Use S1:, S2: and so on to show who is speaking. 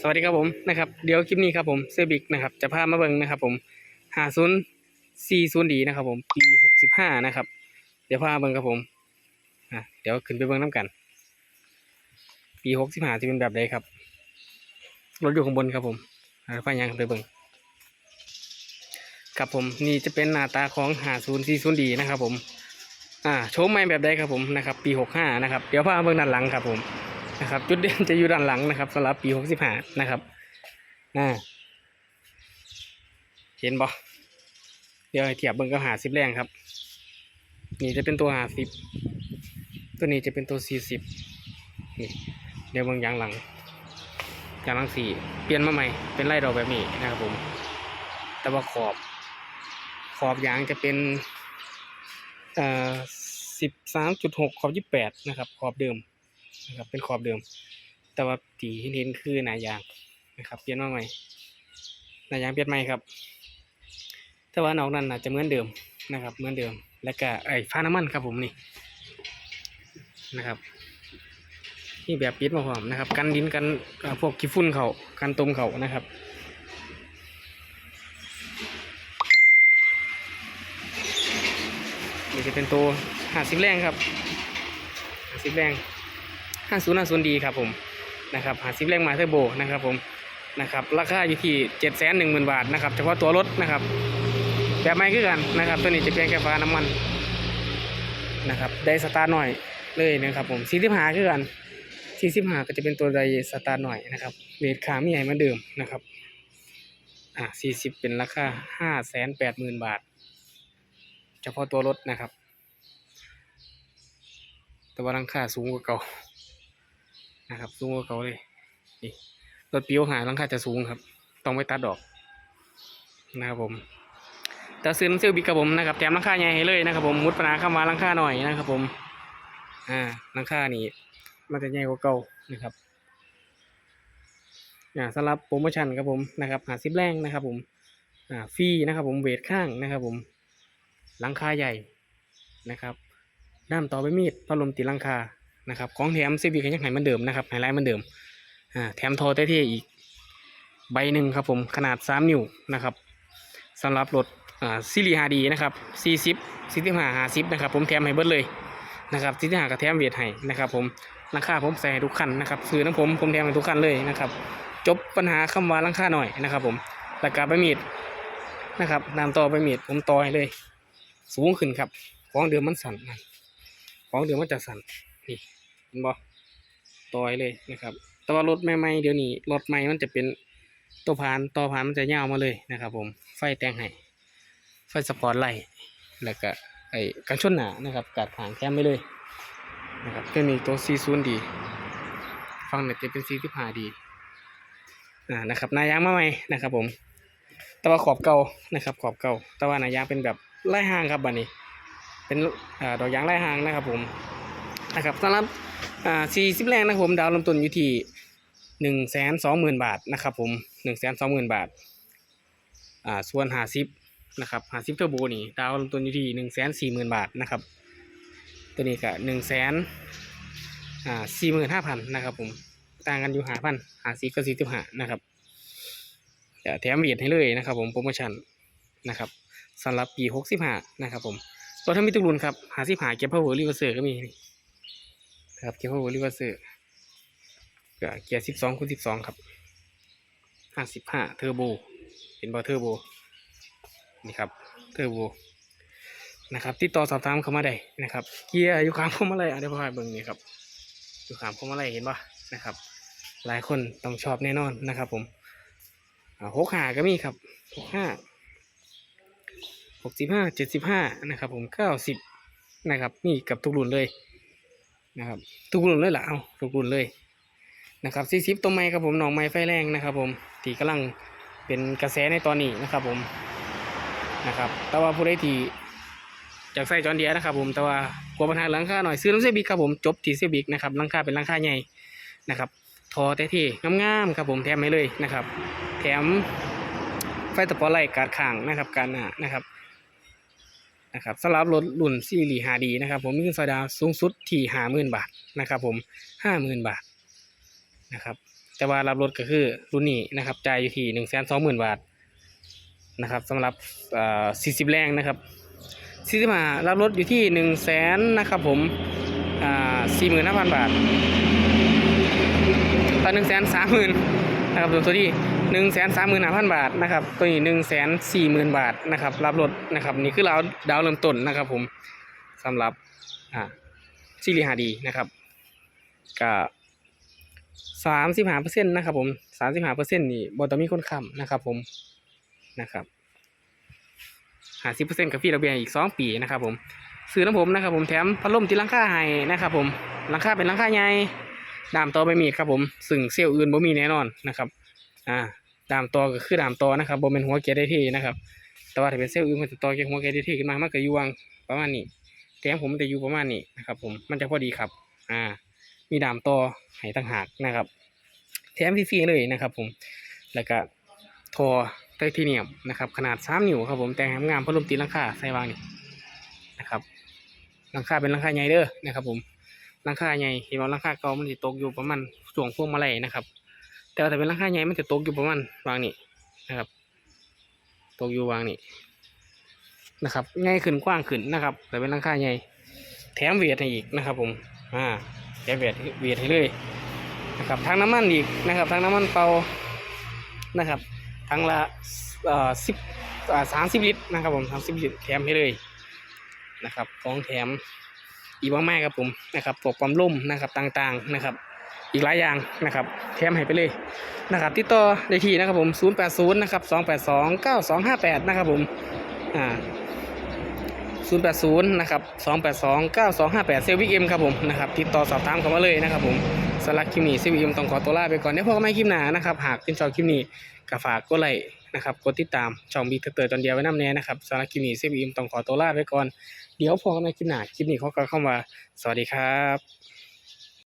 S1: สวัสดีครับผมนะครับเดี๋ยวคลิปนี้ครับผมเซอร์บิกนะครับจะพามาเบิ่งนะครับผมหาศูนย์สี่ศูนย์ดีนะครับผมปีหกสิบห้านะครับ เดี๋ยวพามาเบิ่งครับผมอะเดี๋ยวขึ้นไปเบิ่งน้ำกัน ปีหกสิบห้าจะเป็นแบบใดครับรถอยู่ข้างบนครับผมอะพายังไปเบิ่งครับผมนี่จะเป็นหน้าตาของหาศูนย์สี่ศูนย์ดีนะครับผมอ่าโชว์ใหม่แบบใดครับผมนะครับ ปีหกห้านะครับเดี๋ยวพามาเบิ่งด้านหลังครับผม นะครับ จุดเด่นจะอยู่ด้านหลังนะครับสำหรับปีหกสิบห้านะครับอ่าเห็นบ่เดี๋ยวเทียบเบิ่งก็หาสิบแรงครับ นี่จะเป็นตัวหาสิบตัวนี้จะเป็นตัวสี่สิบนี่เดี๋ยวเบิ่งยางหลังยางหลังสี่เปลี่ยนมาใหม่เป็นไล่ดอกแบบนี้นะครับผม แต่ว่าขอบขอบยางจะเป็นเอ่อสิบสามจุดหกขอบยี่แปดนะครับ ขอบเดิม นะครับเป็นขอบเดิม แต่ว่าตีที่เห็นคือหนายางนะครับเปลี่ยนมาใหม่หนายางเปลี่ยนใหม่ครับ แต่ว่านอกนั้นน่าจะเหมือนเดิมนะครับเหมือนเดิม แล้วก็ไอ้ฟ้าน้ำมันครับผมนี่นะครับนี่แบบปิดมาพร้อมนะครับ กันดินกันพวกขี้ฝุ่นเขากันตมเขานะครับนี่จะเป็นตัวหาสิบแรงครับหาสิบแรง ห้าศูนย์ห้าศูนย์ดีครับผมนะครับหาซิปแรงมาเทอร์โบนะครับผมนะครับราคาอยู่ที่เจ็ดแสนหนึ่งหมื่นบาทนะครับเฉพาะตัวรถนะครับแบบไม่คือกันนะครับ ตัวนี้จะเพียงแค่ฟ้าน้ำมันนะครับได้สตาร์หน่อยเลยนะครับผมสี่สิบห้าคือกันสี่สิบห้าก็จะเป็นตัวไดสตาร์หน่อยนะครับเวทขาไม่ใหญ่เหมือนเดิมนะครับอ่าสี่สิบเป็นราคาห้าแสนแปดหมื่นบาท เฉพาะตัวรถนะครับ แต่ว่าราคาสูงกว่าเก่า นะครับ สูงกว่าเขาเลยนี่รถปีวหาหลังคาจะสูงครับ ต้องไปตัดดอกนะครับผมแต่ซื้อน้ำเซลบิกกับผมนะครับแถมหลังคาใหญ่ให้เลยนะครับผมมุดปัญหาเข้ามาหลังคาหน่อยนะครับผม อ่าหลังคานี่มันจะใหญ่กว่าเก่านะครับอ่าสำหรับโปรโมชั่นครับผมนะครับหาซิปแรงนะครับผมอ่าฟรีนะครับผมเวทข้างนะครับผมหลังคาใหญ่นะครับด้ามต่อใบมีดพัดลมติดหลังคา นะครับของแถมซีบีก็ยังไหเหมือนเดิมนะครับไฮไลท์มือนเดิมอ่าแถมทรเท่อีกใบหนึ่งครับผมขนาด 3 นิ้วนะครับสำหรับรถอ่าซีรีฮาดีนะครับ40 45 50นะครับผมแถมให้เบิดเลยนะครับ45ก็แถมเวียดให้นะครับผมราคาผมใส่ให้ทุกคันนะครับซื้อน้ำผมผมแถมให้ทุกคันเลยนะครับจบปัญหาคำว่าราคาหน่อยนะครับผมราคาใบมีดนะครับนำต่อใบมีดผมต่อให้เลย สูงขึ้นครับของเดิมมันสั่นของเดิมมันจะสั่น นี่เห็นบ่ต่อยเลยนะครับ แต่ว่ารถใหม่ๆเดี๋ยวนี้รถใหม่มันจะเป็นตัวพานต่อพานมันจะยาวมาเลยนะครับ ผมไฟแต่งให้ไฟสปอร์ตไลท์แล้วก็ไอ้กันชนหนานะครับกัดหางแคมไปเลยนะครับก็มีตัว40ดีฟังเนี่ยจะเป็น45ดีอ่านะครับนายางมาใหม่นะครับ ผมแต่ว่าขอบเก่านะครับ ขอบเก่าแต่ว่านายางเป็นแบบไล่หางครับบัดนี้ เป็นอ่าดอกยางไล่หางนะครับ ผม นะครับสำหรับอ่า40แรงนะครับผมดาวลำต้นอยู่ที่หนึ่งแสนสองหมื่นบาทนะครับผมหนึ่งแสนสองหมื่นบาทอ่าส่วนหาซิปนะครับหาซิปเทอร์โบนี่ดาวลำต้นอยู่ที่หนึ่งแสนสี่หมื่นบาทนะครับตัวนี้ก็หนึ่งแสนอ่าสี่หมื่นห้าพันนะครับผมต่างกันอยู่หาพันหาซิปก็สี่สิบห้านะครับเดี๋ยวแถมเวียดให้เลยนะครับ ผมโปรโมชั่นนะครับสำหรับปีหกสิบห้านะครับผมรถทั้งมีตุกรุนครับหาซิปหาเก็บพาวเวอร์รีเวอร์เซอร์ก็มี ครับเกียร์พาเวอร์รีเวอร์เซอร์เกียร์สิบสองคูณสิบสองครับห้าสิบห้าเทอร์โบเห็นบอเทอร์โบนี่ครับเทอร์โบนะครับติดต่อสอบถามเข้ามาได้นะครับเกียร์อยู่ขามเข้ามาเลยอะเดี๋ยวพาไปเบิ่งนี่ครับอยู่ขามเข้ามาเลยเห็นปะนะครับ หลายคนต้องชอบแน่นอนนะครับ ผมหกห้าก็มีครับหกห้าหกสิบห้าเจ็ดสิบห้านะครับ ผมเก้าสิบนะครับนี่กับทุกรุ่นเลย นะครับ ทุกรุ่นเลยล่ะเอาทุกรุ่นเลยนะครับซีซิปตัวใหม่ครับผมหนองไม้ไฟแรงนะครับผมที่กำลังเป็นกระแสในตอนนี้นะครับผมนะครับ แต่ว่าผู้ใดที่จากใส่จอนเดียนะครับ ผมแต่ว่ากลัวปัญหาหลังคาหน่อยซื้อน้ำเซบิกครับผมจบที่เซบิกนะครับหลังคาเป็นหลังคาใหญ่นะครับทอแต่ที่งามๆครับผมแถมให้เลยนะครับ แถมไฟตะปอไลท์การข่างนะครับการหน้านะครับ นะครับสำหรับรถรุ่นซีรีส์ฮาดีนะครับผมมีเงินสดาวสูงสุดที่ห้าหมื่นบาทนะครับผมห้าหมื่นบาทนะครับแต่ว่ารับรถก็คือรุ่นนี้นะครับจ่ายอยู่ที่หนึ่งแสนสองหมื่นบาทนะครับสำหรับสี่สิบแรงนะครับสี่สิบห้ารับรถอยู่ที่หนึ่งแสนนะครับผมสี่หมื่นห้าพันบาทต่อหนึ่งแสนสามหมื่นนะครับตัวที่ หนึ่งแสนสามหมื่นห้าพันบาทนะครับตัวนี้หนึ่งแสนสี่หมื่นบาทนะครับรับรถนะครับนี่คือเราดาวเริ่มต้นนะครับผมสำหรับอ่าซีรีส์ฮาดีนะครับก็สามสิบห้าเปอร์เซ็นต์นะครับผมสามสิบห้าเปอร์เซ็นต์นี่บอตอมีคนค้ำนะครับผมนะครับห้าสิบเปอร์เซ็นต์กับฟรีดอกเบี้ยอีกสองปีนะครับผมซื้อน้ำผมนะครับผมแถมพัดลมที่ลังค่าให้นะครับผมลังค่าเป็นลังค่าใหญ่ดามตอไม่มีครับผมซึ่งเซลล์อื่นบ่มีแน่นอนนะครับอ่า ดามตอก็คือดามตอนะครับบ่เป็นหัวเกียร์ได้ที่นะครับ แต่ว่าถ้าเป็นเซลล์อื่นมันจะตอเกียร์หัวเกียร์ได้ที่ขึ้นมามันก็อยู่วางประมาณนี้แถมผมมันจะอยู่ประมาณนี้นะครับ ผมมันจะพอดีครับ อ่า มีดามตอให้ต่างหากนะครับ แถมฟรีๆเลยนะครับ ผมแล้วก็ทอไทเทเนียมนะครับ ขนาด 3 นิ้วครับผมแต่งให้งามพัดลมตีลังคาใส่วางนี่นะครับลังคาเป็นลังคาใหญ่เด้อนะครับ ผมลังคาใหญ่เห็นว่าลังคาเก่ามันจะตกอยู่ประมาณช่วงพวงมาลัยนะครับ แต่ว่าถ้าเป็นหลังคาใหญ่มันจะตกอยู่ประมาณวางนี่นะครับ ตกอยู่วางนี่นะครับง่ายขึ้นกว้างขึ้นนะครับแต่เป็นหลังคาใหญ่แถมเวียดให้อีกนะครับ ผมอ่าแกเวียดเวียดให้เลยนะครับทั้งน้ำมันอีกนะครับทั้งน้ำมันเปานะครับทั้งละเอ่อสิบสามสิบลิตรนะครับผมสามสิบลิตรแถมให้เลยนะครับของแถมอีกมากมากครับผมนะครับพวกความร่มนะครับต่างๆนะครับ อีกหลายอย่างนะครับแถมให้ไปเลยนะครับติดต่อได้ที่นะครับผม 080 นะครับ 282 9258 นะครับผมอ่า080 นะครับ 282 9258 เซลวิกเอ็มครับผมนะครับติดต่อสอบถามเข้ามาเลยนะครับผมสำหรับคลิปนี้เซลวิกเอ็มต้องขอตัวลาไปก่อนเดี๋ยวพบกันใหม่คลิปหน้านะครับหากเป็นชอบคลิปนี้ก็ฝากกดไลค์นะครับกดติดตามช่องบิ๊กเตอร์ตอนเดียวไว้น้ำแน่นะครับสำหรับคลิปนี้เซลวิกเอ็มต้องขอตัวลาไปก่อน เดี๋ยวพบกันใหม่คลิปหน้า คลิปนี้เขาก็เข้ามา สวัสดีครับ